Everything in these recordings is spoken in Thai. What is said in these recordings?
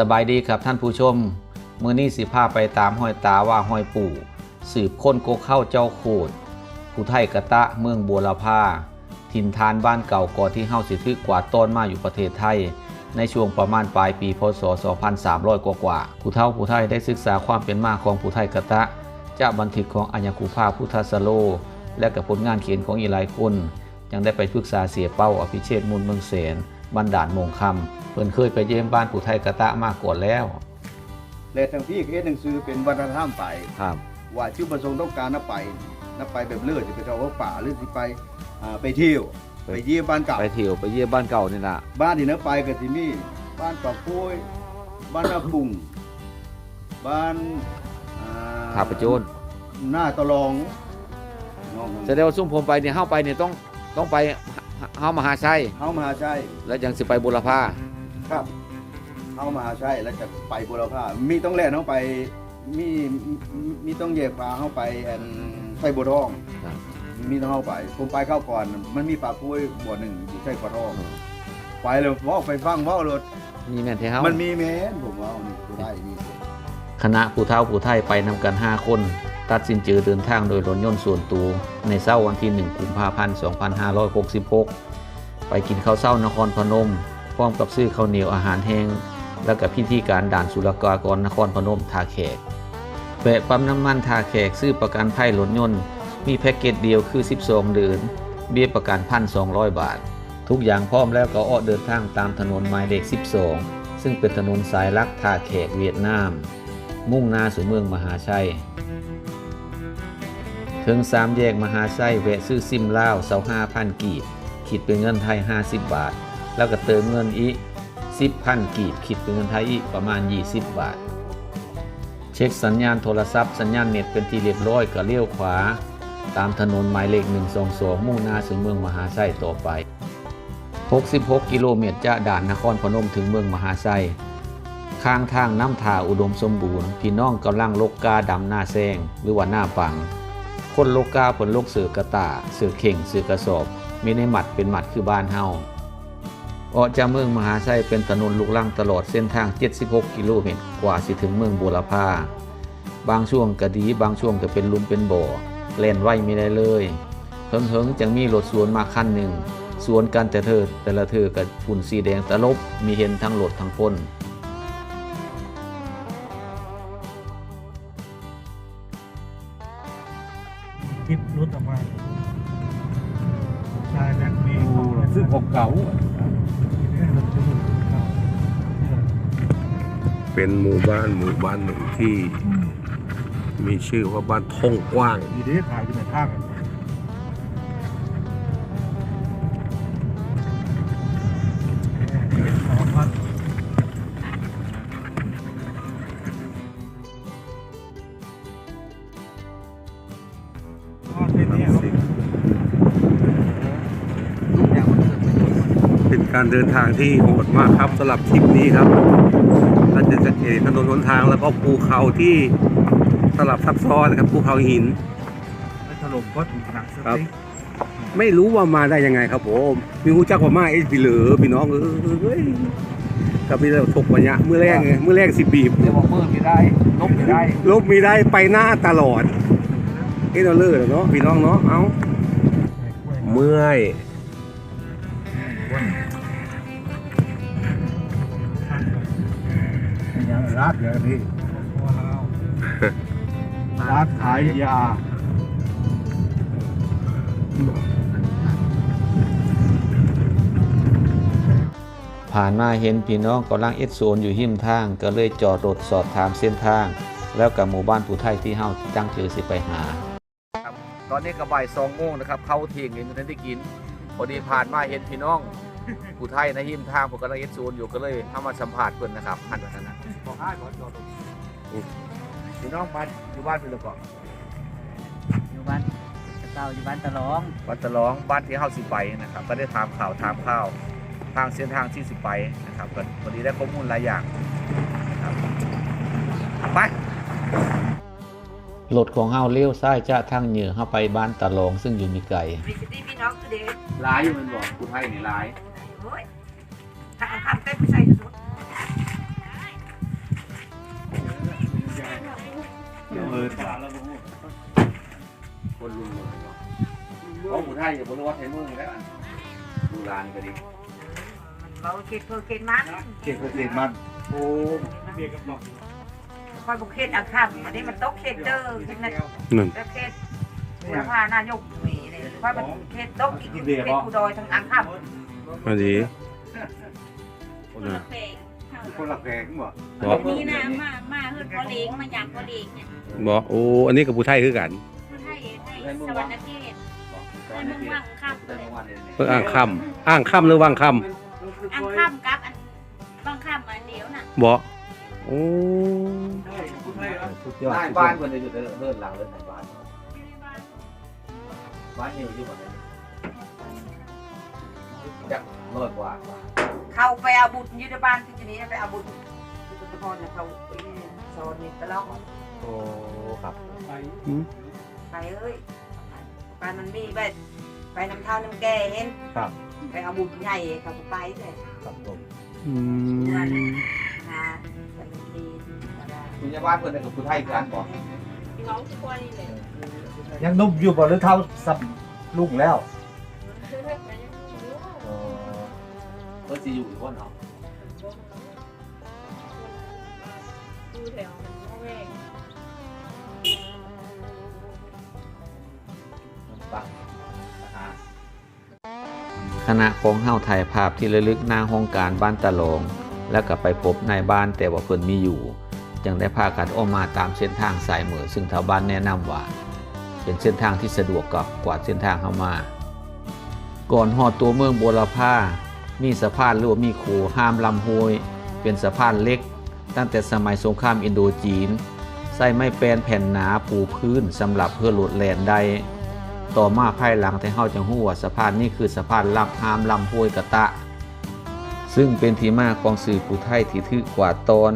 สบายดีครับท่านผู้ชม มือนี้สิพาไปตามห้อยตาว่าห้อยปู่ สืบค้นโกเข้าเจ้าโคดผู้ไทยกะตะเมืองบัวละพาถิ่นฐานบ้านเก่าก่อนที่เฮาสิทึกกว่าต้นมาอยู่ประเทศไทย ในช่วงประมาณปลายปีพศ 2300 กว่ากว่าผู้เฒ่าผู้ไทยได้ศึกษาความเป็นมาของผู้ไทยกะตะจากบันทึกของอัญญคูภาพุทธสโล และกับผลงานเขียนของอีหลายคนยังได้ไปปรึกษาเสียเป้าอภิเชษมูลเมืองเสน บันดาลมงคำเพิ่นเคยไปเยี่ยมบ้านผู้ไทยกะตะมาก่อนแล้วและทางพี่เฮ็ดหนังสือเป็นวัฒนธรรมไปครับ ว่าชื่อประสงค์ต้องการนับไปนับไปแบบเลือดจะไปเข้าว่าป่าหรือสิไปอ่าไปเที่ยวไปเยี่ยมบ้านเก่าไปเที่ยวไปเยี่ยมบ้านเก่านี่ล่ะบ้านที่นับไปก็สิมีบ้านปากปุ้ยบ้านนาปุ่งบ้านอ่ท่าประโจนหน้าตะลองน้องแสดงว่าซุ่มผมไปเนี่ยเฮาไปเนี่ยต้องต้องไป เฮามหาชัย เฮามาหาชัยแล้วยังสิไปบุรพาครับ เฮามาหาชัยแล้วจะไปบุรพามีต้องแล่นเฮาไปมีมีมีต้องแยกพาเฮาไปอันไทบัวทองครับมีต้องเข้าไปผมไปเข้าก่อน มันมีปากพุ้ยบ่อหนึ่งอยู่ใช่กระท่อมไปเลยว่าไปฟังว่ารถนี่แม่นแท้เฮามันมีแม้นผมว่านี่กูได้นี่คณะผู้เฒ่าผู้ไทยไปนำกัน5คน ตัดสินใจเดินทางโดยรถยนต์ส่วนตัวในเช้าวันที่ 1 กุมภาพันธ์ 2566 ไปกินข้าวเช้านครพนม พร้อมกับซื้อข้าวเหนียวอาหารแห้ง แล้วกับพิธีการด่านศุลกากรนครพนมทาแขกแวะปั๊มน้ำมันทาแขกซื้อประกันภัยรถยนต์ มีแพ็กเกจเดียวคือ 12 เดือน เบี้ยประกันพันสองบาท ทุกอย่างพร้อมแล้วก็ออกเดินทางตามถนนหมายเลข 12 ซึ่งเป็นถนนสายลักทาแขกเวียดนาม มุ่งหน้าสู่เมืองมหาชัย ถึงสามแยกมหาชัยแวะซื้อซิมเลาเสาห้าพันกีบคิดเป็นเงินไทย 50 บาท แล้วก็เติมเงินอีก10พันกีบคิดเป็นเงินไทยอีกประมาณ 20 บาท เช็คสัญญาณโทรศัพท์สัญญาณเน็ตเป็นที่เรียบร้อยก็เลี้ยวขวา ตามถนนหมายเลข122มุ่งหน้าสู่เมืองมหาชัยต่อไป 66 กิโลเมตรจากด่านนครพนมถึงเมืองมหาชัยข้างทางน้ำท่าอุดมสมบูรณ์ พี่น้องกำลังลกกาดำหน้าแซงหรือว่าหน้าปัง คนโลกาผลโลกเสือกระตาเสือเข่งเสือกระสอบ มีในหมัดเป็นหมัดคือบ้านเฮาออกจากเมืองมหาชัยเป็นถนนลูกลังตลอดเส้นทาง 76 กิโลเมตรกว่าสิถึงเมืองบัวละพาบางช่วงก็ดีบางช่วงก็เป็นลุมเป็นบ่อเล่นไว้ไม่ได้เลยเฮิงๆจังมีรถสวนมาคันหนึ่งสวนกันแต่เธอแต่ละเธอกับฝุ่นสีแดงตะลบมีเห็นทั้งรถทั้งคน ลิปรุดออกมาชายแม็กมีซึ่งผมเก่าเป็นหมู่บ้านหมู่บ้านหนึ่งที่ มีชื่อว่าบ้านท่องกว้างดีดีถ่ายอยู่ในทางส การเดินทางที่โหดมากครับสำหรับทริปนี้ครับเราจะจะเห็นถนนหนทางแล้วก็ภูเขาที่สลับซับซ้อนนะครับภูเขาหินไม่ถล่มก็ถูกหนักสครับ ติ๊กไม่รู้ว่ามาได้ยังไงครับผมมีหูจักว่ามาเอ้ยพี่เหลือพี่น้องเอ้ยกับพี่เราถกวันยะมือแรกไงมือแรกสิบีบ เดี๋ยวบอกเมื่อไม่ได้ลบไม่ได้ลบมีได้ไปหน้าตลอดเอ้เราเลิกแล้วเนาะพี่น้องเนาะ เอ้าเมื่อย ยังรักอย่างนี้รักขายยาผ่านมาเห็นพี่น้องกำลังเอ็ดโซนอยู่หิมทาง ก็เลยจอดรถสอบถามเส้นทาง แล้วกับหมู่บ้านผู้ไทยที่เฮาตั้งชื่อสิไปหาตอนนี้ก็บ่ายสองโมงนะครับเข้าเที่ยงยังไม่ทันได้กินพอดีผ่านมาเห็นพี่น้องผู้ไทยในหิมทางผมกำลังเอ็ดโซนอยู่ก็เลยเข้ามาสัมผัสเพิ่นนะครับหันมาทางนั้น ขออ้ายขอจอดรถพี่น้องบ้านอยู่บ้านเป็นหรือเปล่าอยู่บ้านเก่าอยู่บ้านตะลองวัดตะลองบ้านที่เฮาสิไปนะครับก็ได้ถามข่าวถามข่าวทางเส้นทางที่สิไปนะครับก็พอดีได้ข้อมูลหลายอย่างนะครับไปรถของเฮาเลี้ยวซ้ายจะทางเหนือเฮาไปบ้านตะลองซึ่งอยู่มีไกลมีสิทธิพี่น้องคือเด็กหลายอยู่มันบอกผู้ไทยนี่หลายโอ้ยถ้าเอาคำเต้นไปใส่ เดี๋ยวเออคนลุงเลยเนาะเพราะผู้ไทยอย่าบ่รู้ว่าไทยเมืองแล้วดูลานก็ดีเราเข็ดเพื่อเข็ดมันเก็บเพื่อเกษตรมันโอ้คอยบุกเข็ดอาคับอันนี้มันตกเข็ดเด้อขึ้นนะนั่นแล้วเข็ดบุรพานายกมีเลยคอยมันเข็ดตกอีกเข็ดกูดอยทั้งอังคับมาดีคนละเพลง คนละแพงบ่บอกนี่นะมามาเฮือนพ่อเลี้ยงมาอยากพ่อเลี้ยงเนี่ยบอกโอ้อันนี้กับผู้ไทยคือกันไทยไทยสวรรค์เทศไทยเมืองว่างค่ำแต่เลยเมื่อวานเนี่ยเพิ่งอ้างค่ำอ้างค่ำหรือว่างค่อังค่ำกับอันบางค่ำอันเดียวน่ะำบอกโอ้สุดยอดนายบ้านคนจะอยู่เดินหลังเดินในบ้านบ้านนี่อยู่บ่ไหนจักร้อยกว่า เข้าไปเอาบุตรยุทธบาลที่นี้ไปเอาบุตรยุทธพรเขาไปสอนนี่ตลอดโอ้ครับไปเอ้ยไปมันมีไปไปน้ำเท่าน้ำแกเห็นไปเอาบุตรใหญ่เขาไปเลยครับผมอืมนะเป็นทีก็ได้คุณยาบ้านเพิ่นได้กับผู้ไทยกันบ่พี่น้องทุกคนนี่เลยยังนุ่มอยู่บ่หรือเท่าสับลุงแล้ว เพิ่นสิอยู่อีกวันเนาะดูแถวพ่อแม่ปักนะฮะคณะของเฮาถ่ายภาพที่ระลึกหน้าห้องการบ้านตะลง แล้วก็ไปพบนายบ้านแต่ว่าเพิ่นมีอยู่ จึงได้พากันออกมาตามเส้นทางสายมือซึ่งชาวบ้านแนะนำว่าเป็นเส้นทางที่สะดวกกับกว่าเส้นทางเข้ามา ก่อนหอดตัวเมืองบัวลำพา มีสะพานหรือว่ามีโขห้ามลำห้วยเป็นสะพานเล็ก ตั้งแต่สมัยสงครามอินโดจีน ใส่ไม้แปลนแผ่นหนาปูพื้นสำหรับเพื่อหลดแลนได้ต่อมาภายหลังที่เฮาจังฮู้ว่าสะพานนี้คือสะพานลำหามลำห้วยกะตะ ซึ่งเป็นที่มาของสื่อผู้ไทยที่ถือกว่าตอน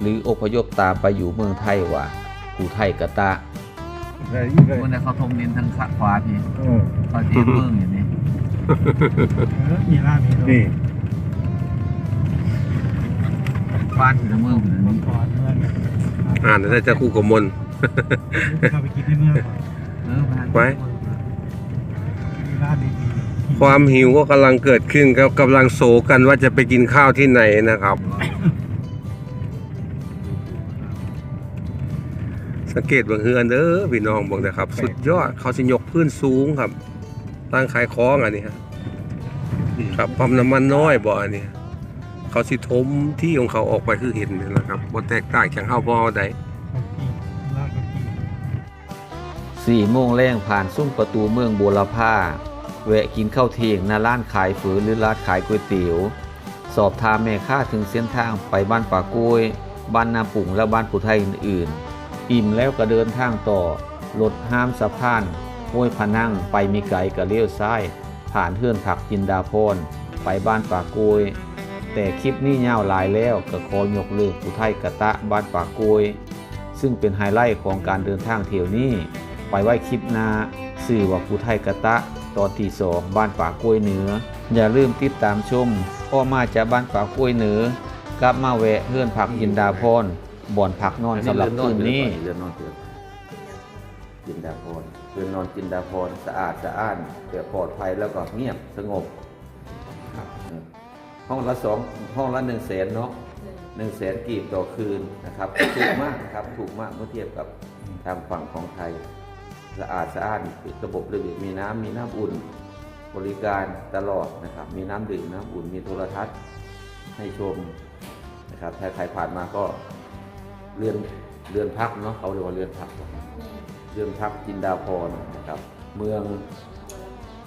หรืออพยพตามไปอยู่เมืองไทยว่าผู้ไทยกะตะได้อีกเลยคนนั้นเขาทมนินทางขวาพี่เออเขาเทียเมืองอย่างนี้ มีร้านนี้นี่บ้านถึงเมืองถึงนี้อ่านได้จะคู่กับมน เข้าไปกินในเมืองก่อนเออบ้านไว้ มีร้านดีความหิวก็กำลังเกิดขึ้นครับกำลังโศกกันว่าจะไปกินข้าวที่ไหนนะครับ สังเกตเบางเฮือนเด้อพี่น้องบอกนะครับ สุดยอดเขาสิยกพื้นสูงครับ ตั้งขายของอันนี้ฮะครับปั๊มน้ำมันน้อยบ่อันนี้เขาสิทมที่ของเขาออกไปคือเห็นนี่แหละครับบ่แตกต่างจากเฮาบ่เฮาใดร้านก็กินสี่โมงแรงผ่านซุ้มประตูเมืองบัวลำพาแวะกินข้าวเที่ยงหน้าร้านขายฝืนหรือร้านขายก๋วยเตี๋ยวสอบถามแม่ค้าถึงเส้นทางไปบ้านป่ากล้วย บ้านนาปุ่งและบ้านผู้ไทยอื่นๆ อิ่มแล้วก็เดินทางต่อรถห้ามสะพาน ห้วยพนังไปมีไก่กะเลี้ยวซ้าย ผ่านเทือนผักจินดาพรไปบ้านป่ากล้วยแต่คลิปนี้ยาวหลายแล้วก็ขอยกเลิกผู้ไทยกะตะบ้านป่ากล้วยซึ่งเป็นไฮไลท์ของการเดินทางเที่ยวนี้ ไปไว้คลิปหน้าสื่อว่าผู้ไทยกะตะตอนที่สองบ้านป่ากล้วยเหนือ อย่าลืมติดตามชมพ่อมาจากบ้านป่ากล้วยเหนือกลับมาแวะเฮือนผักยินดาพรบ่อนผักนอนสำหรับคืนนี้เรือนนอนเตือนจินดาพร เรือนนอนจินดาพรสะอาดสะอ้านแต่ปลอดภัยแล้วก็เงียบสงบครับห้องละสองห้องละหนึ่งแสนเนาะหนึ่งแสนกีบต่อคืนนะครับถูกมากนะครับถูกมากเมื่อเทียบกับทางฝั่งของไทยสะอาดสะอ้านระบบระเบียบมีน้ำมีน้ำอุ่น บริการตลอดนะครับ มีน้ำดื่มน้ำอุ่นมีโทรทัศน์ให้ชมนะครับถ้าใครผ่านมาก็เรือนเรือนพักเนาะเขาเรียกว่าเรือนพัก เรือนพักจินดาพรนะครับ เมือง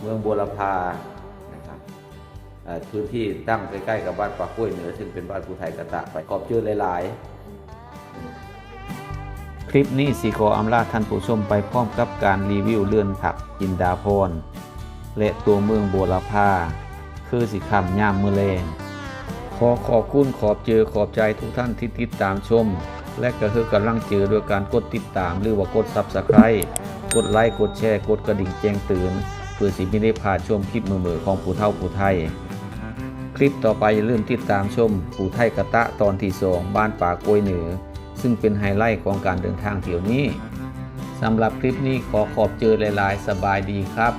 เมืองบัวลพานะครับพื้นที่ตั้งใกล้ๆกับบ้านปากกล้วยเหนือ ซึ่งเป็นบ้านภูไทยกระตะไปขอบเจอหลายๆ คลิปนี้สีขออำลาท่านผู้ชมไปพร้อมกับการรีวิวเรื่อนผักจินดาพรและตัวเมืองบัวลาภาคือสิคำย่ามมือแรงขอขอบคุณขอบเจอขอบใจทุกท่านที่ติดตามชม และก็คือกำลังเจอด้วยการกดติดตาม หรือว่ากด Subscribe กดไลค์กดแชร์กดกระดิ่งแจ้งเตือนเพื่อสิไม่ได้พลาดชมคลิปมือๆของผู้เฒ่าผู้ไทย คลิปต่อไปอย่าลืมติดตามชมผู้ไทยกะตะตอนที่สองบ้านป่ากล้วยเหนือ ซึ่งเป็นไฮไลท์ของการเดินทางเที่ยวนี้สำหรับคลิปนี้ขอขอบเจอหลาย ๆ สบายดีครับ